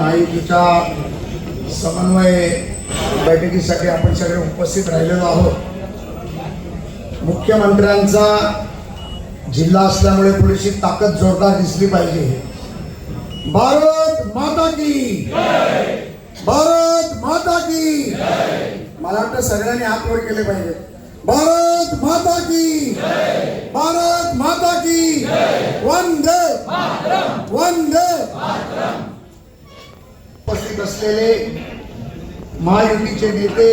महायुतीच्या समन्वय बैठकीसाठी आपण सगळे उपस्थित राहिलेलो आहोत. मुख्यमंत्र्यांचा जिल्हा असल्यामुळे थोडीशी ताकद जोरदार दिसली पाहिजे. भारत माता की भारत माता की मला वाटतं सगळ्यांनी हात वर केले पाहिजे. भारत माता की भारत माता की वंदे वंदे. उपस्थित असलेले महायुतीचे नेते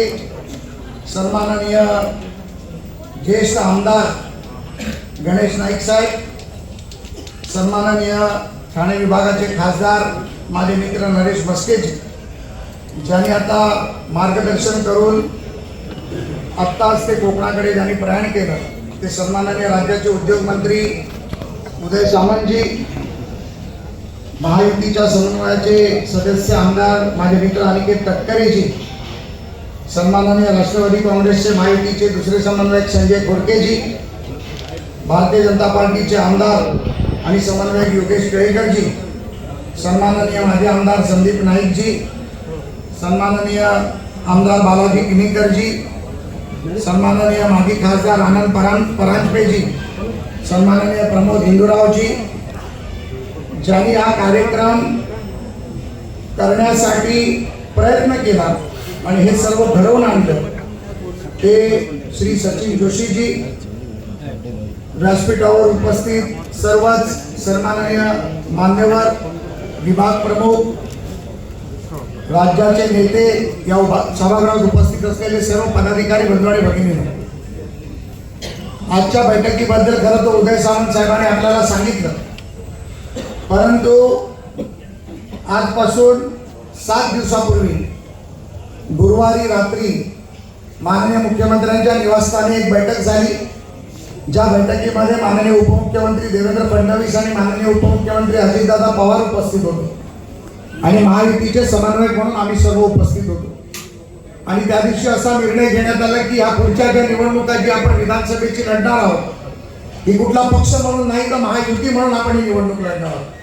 सन्माननीय ज्येष्ठ आमदार गणेश नाईक साहेब सन्माननीय ठाणे विभागाचे खासदार माझे मित्र नरेश बस्केजी ज्यांनी आता मार्गदर्शन करून आत्ताच ते कोकणाकडे ज्यांनी प्रयाण केलं ते सन्माननीय राज्याचे उद्योग मंत्री उदय सामंतजी महायुतीच्या समन्वयाचे सदस्य आमदार माझे मित्र अनिकेत तटकरेजी सन्माननीय राष्ट्रवादी काँग्रेसचे महायुतीचे दुसरे समन्वयक संजय खोडकेजी भारतीय जनता पार्टीचे आमदार आणि समन्वयक योगेश केळेकरजी सन्माननीय माजी आमदार संदीप नाईकजी सन्माननीय आमदार बालाजी किनीकरजी सन्माननीय माजी खासदार आनंद परां परांजपेजी सन्माननीय प्रमोद हिंदूरावजी ज्यांनी हा कार्यक्रम करण्यासाठी प्रयत्न केला आणि हे सर्व घडवून आणलं ते श्री सचिन जोशीजी व्यासपीठावर उपस्थित सर्वच सन्माननीय मान्यवर विभाग प्रमुख राज्याचे नेते या सभागृहात उपस्थित असलेले सर्व पदाधिकारी बंधू आणि भगिनी. आजच्या बैठकीबद्दल खरं तर उदय सावंत साहेबांनी आपल्याला सांगितलं. परंतु आजपासून सात दिवसापूर्वी गुरुवारी रात्री माननीय मुख्यमंत्र्यांच्या निवासस्थानी एक बैठक झाली ज्या बैठकीमध्ये माननीय उपमुख्यमंत्री देवेंद्र फडणवीस आणि माननीय उपमुख्यमंत्री अजितदादा पवार उपस्थित होते. आणि महायुतीचे समन्वयक म्हणून आम्ही सर्व उपस्थित होतो. आणि त्या दिवशी असा निर्णय घेण्यात आला की ह्या पुढच्या ज्या निवडणुका जी आपण विधानसभेची लढणार आहोत ही कुठला पक्ष म्हणून नाही तर महायुती म्हणून आपण ही निवडणूक लढणार आहोत.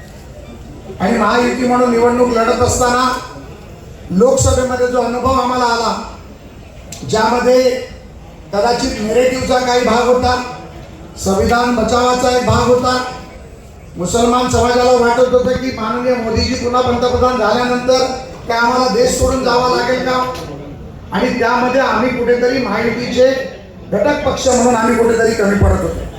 आणि महायुती म्हणून निवडणूक लढत असताना लोकसभेमध्ये जो अनुभव आम्हाला आला ज्यामध्ये कदाचित नेरेटिव्हचा काही भाग होता संविधान बचावाचा एक भाग होता. मुसलमान समाजाला वाटत होतं की माननीय मोदीजी पुन्हा पंतप्रधान झाल्यानंतर काय आम्हाला देश सोडून जावा लागेल का? आणि त्यामध्ये आम्ही कुठेतरी महायुतीचे घटक पक्ष म्हणून आम्ही कुठेतरी कमी पडत होतो.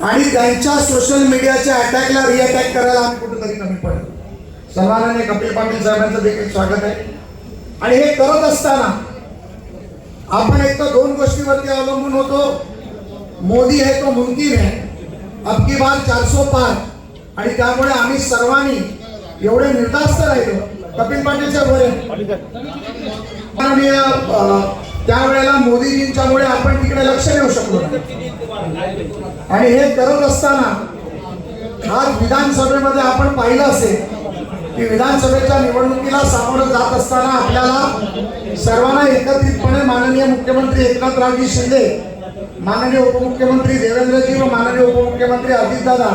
आणि त्यांच्या सोशल मीडियाच्या अटॅकला रिअटॅक करायला आम्ही कुठेतरी कमी पडलो. सन्माननीय कपिल पाटील साहेबांचं देखील स्वागत आहे. आणि हे करत असताना आपण एक तर दोन गोष्टीवरती अवलंबून होतो. मोदी हे तो मुमकिन आहे अबकी बार चारसो पार. आणि त्यामुळे आम्ही सर्वांनी एवढे निर्धास्त राहिलो. कपिल पाटील साहेब बरे त्यावेळेला मोदीजींच्यामुळे आपण तिकडे लक्ष देऊ शकलो आणि हे करत असताना आज विधानसभेमध्ये आपण पाहिलं असेल की विधानसभेच्या निवडणुकीला सामोरं जात असताना आपल्याला सर्वांना एकत्रितपणे माननीय मुख्यमंत्री एकनाथरावजी शिंदे माननीय उपमुख्यमंत्री देवेंद्रजी व माननीय उपमुख्यमंत्री अजितदादा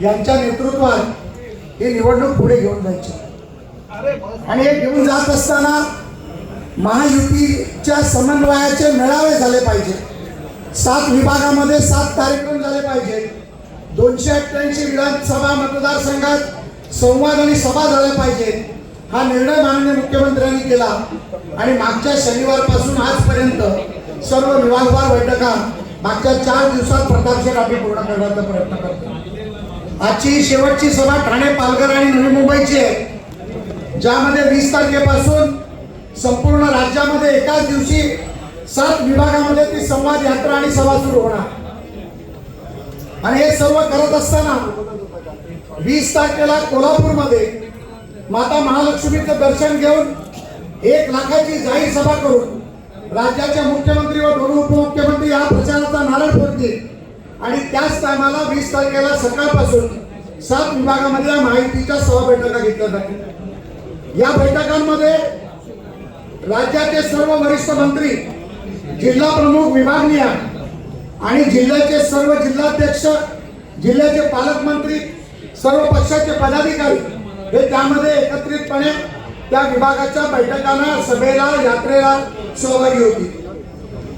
यांच्या नेतृत्वात ही निवडणूक पुढे घेऊन जायची. आणि हे घेऊन जात असताना महायुतीच्या समन्वयाचे मेळावे झाले पाहिजे सात विभागामध्ये सात कार्यक्रम झाले पाहिजे. दोनशे अठ्ठ्याऐंशी विधानसभा मतदारसंघात संवाद आणि सभा झाल्या पाहिजेत. हा निर्णय माननीय मुख्यमंत्र्यांनी केला. आणि मागच्या शनिवारपासून आजपर्यंत सर्व विभागवार बैठका मागच्या चार दिवसात प्रतापशेठ आम्ही पूर्ण करण्याचा प्रयत्न करतो. आजची शेवटची सभा ठाणे पालघर आणि नवी मुंबईची आहे. ज्यामध्ये वीस तारखेपासून संपूर्ण राज्यामध्ये एकाच दिवशी सात विभागामध्ये ती संवाद यात्रा आणि सभा सुरू होणार. आणि हे सर्व करत असताना वीस तारखेला कोल्हापूरमध्ये माता महालक्ष्मीचं दर्शन घेऊन एक लाखाची जाहीर सभा करून राज्याचे मुख्यमंत्री व दोन उपमुख्यमंत्री या प्रचाराचा नारळ फोडतील. आणि त्याच टायमाला वीस तारखेला सकाळपासून सात विभागामध्ये माहितीच्या सभा बैठका घेतल्या जातील. या बैठकांमध्ये राज्याचे सर्व वरिष्ठ मंत्री जिल्हा प्रमुख विभागनीय आणि जिल्ह्याचे सर्व जिल्हाध्यक्ष जिल्ह्याचे पालकमंत्री सर्व पक्षाचे पदाधिकारी हे त्यामध्ये एकत्रितपणे त्या विभागाच्या बैठकांना सभेला यात्रेला सहभागी होती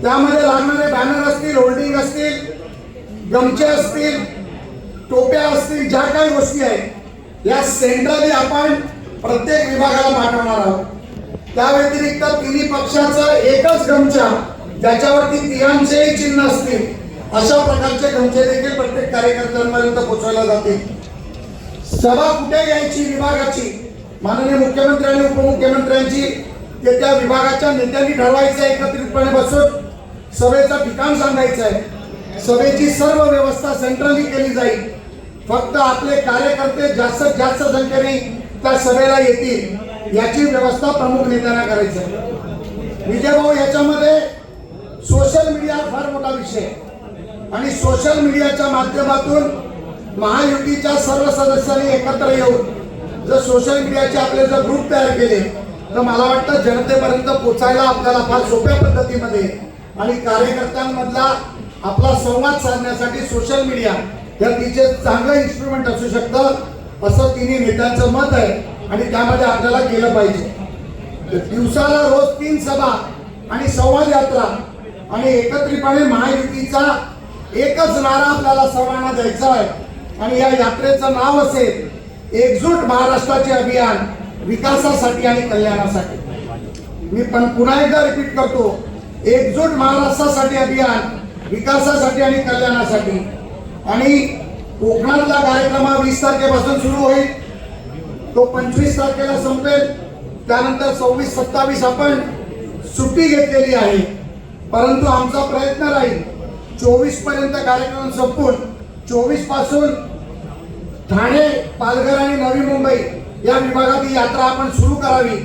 त्यामध्ये लागणारे बॅनर असतील होल्डिंग असतील गमचे असतील टोप्या असतील ज्या काही गोष्टी आहेत या सेंट्रली आपण प्रत्येक विभागाला पाठवणार आहोत. त्या व्यतिरिक्त तिन्ही पक्षाचं एकच गमछा ज्याच्यावरती तिघांचेही चिन्ह असतील अशा प्रकारचे गमछे देखील प्रत्येक कार्यकर्त्यांपर्यंत पोहोचवल्या जातील. सभा कुठे घ्यायची विभागाची? माननीय मुख्यमंत्री आणि उपमुख्यमंत्र्यांची ते त्या विभागाच्या नेत्यांनी ठरवायचं आहे एकत्रितपणे बसून सभेचं ठिकाण सांगायचं आहे. सभेची सर्व व्यवस्था सेंट्रली केली जाईल. फक्त आपले कार्यकर्ते जास्तीत जास्त संख्येने त्या सभेला येतील याची व्यवस्था प्रमुख नेत्यांना करायची आहे. विजय भाऊ याच्यामध्ये सोशल मीडिया फार मोठा विषय आहे. आणि सोशल मीडियाच्या माध्यमातून महायुतीच्या सर्व सदस्यांनी एकत्र येऊन जर सोशल मीडियाचे आपले जर ग्रुप तयार केले तर मला वाटतं जनतेपर्यंत पोचायला आपल्याला फार सोप्या पद्धतीमध्ये आणि कार्यकर्त्यांमधला आपला संवाद साधण्यासाठी सोशल मीडिया या तिचे चांगलं इन्स्ट्रुमेंट असू शकतं असं तिन्ही नेत्यांचं मत आहे आणि त्यामध्ये आपल्याला गेलं पाहिजे. दिवसाला रोज तीन सभा आणि संवाद यात्रा आणि एकत्रितपणे महायुतीचा एकच नारा आपल्याला सर्वांना द्यायचा आहे. आणि या यात्रेचं नाव असेल एकजूट महाराष्ट्राचे अभियान विकासासाठी आणि कल्याणासाठी. मी पण पुन्हा एकदा रिपीट करतो एकजूट महाराष्ट्रासाठी अभियान विकासासाठी आणि कल्याणासाठी. आणि कोकणातला कार्यक्रम हा वीस तारखेपासून सुरू होईल. तो पंचवीस तारखेला संपेल. त्यानंतर सव्वीस सत्तावीस आपण सुट्टी घेतलेली आहे. परंतु आमचा प्रयत्न राहील. चोवीसपर्यंत कार्यक्रम संपून चोवीसपासून ठाणे पालघर आणि नवी मुंबई या विभागात ही यात्रा आपण सुरू करावी.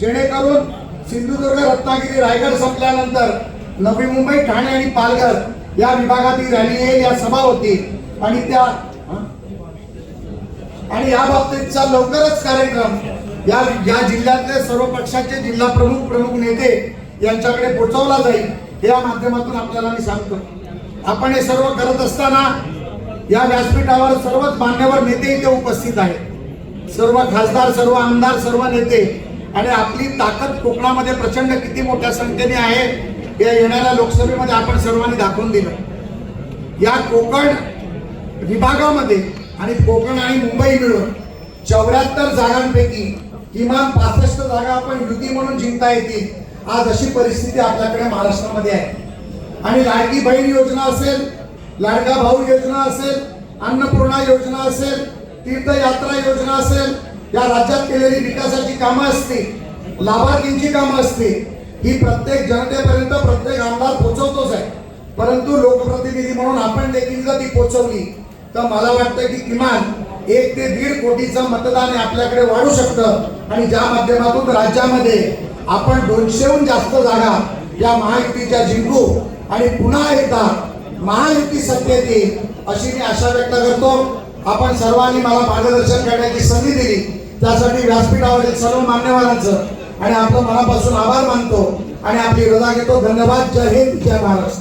जेणेकरून सिंधुदुर्ग रत्नागिरी रायगड संपल्यानंतर नवी मुंबई ठाणे आणि पालघर या विभागात ही रॅली येईल या सभा होतील. आणि त्या आणि या बाबतीतचा लवकरच कार्यक्रम या या जिल्ह्यातले सर्व पक्षाचे जिल्हा प्रमुख प्रमुख नेते यांच्याकडे पोहोचवला जाईल. या माध्यमातून आपल्याला मी सांगतो. आपण हे सर्व करत असताना या व्यासपीठावर सर्वच मान्यवर नेते इथे उपस्थित आहेत. सर्व खासदार सर्व आमदार सर्व नेते. आणि आपली ताकद कोकणामध्ये प्रचंड किती मोठ्या संख्येने आहे या येणाऱ्या लोकसभेमध्ये आपण सर्वांनी दाखवून दिलं. या कोकण विभागामध्ये आणि कोकण आणि मुंबई मिळून चौऱ्याहत्तर जागांपैकी किमान पासष्ट जागा आपण युती म्हणून जिंकता येतील. आज अशी परिस्थिती आपल्याकडे महाराष्ट्रामध्ये आहे. आणि लाडकी बहीण योजना असेल लाडका भाऊ योजना असेल अन्नपूर्णा योजना असेल तीर्थयात्रा योजना असेल या राज्यात केलेली विकासाची कामं असतील लाभार्थींची कामं असतील ही प्रत्येक जनतेपर्यंत प्रत्येक आमदार पोहोचवतोच आहे. परंतु लोकप्रतिनिधी म्हणून आपण देखील जर ती पोचवली तर मला वाटतं की किमान एक ते दीड कोटीचं मतदान आपल्याकडे वाढू शकतं. आणि ज्या माध्यमातून राज्यामध्ये आपण दोनशेहून जास्त जागा या महायुतीच्या जिंकू आणि पुन्हा एकदा महायुती सत्तेत येईल अशी मी आशा व्यक्त करतो. आपण सर्वांनी मला मार्गदर्शन करण्याची संधी दिली. त्यासाठी व्यासपीठावरील सर्व मान्यवरांचं आणि आपलं मनापासून आभार मानतो आणि आपली रजा घेतो. धन्यवाद. जय हिंद. जय महाराष्ट्र.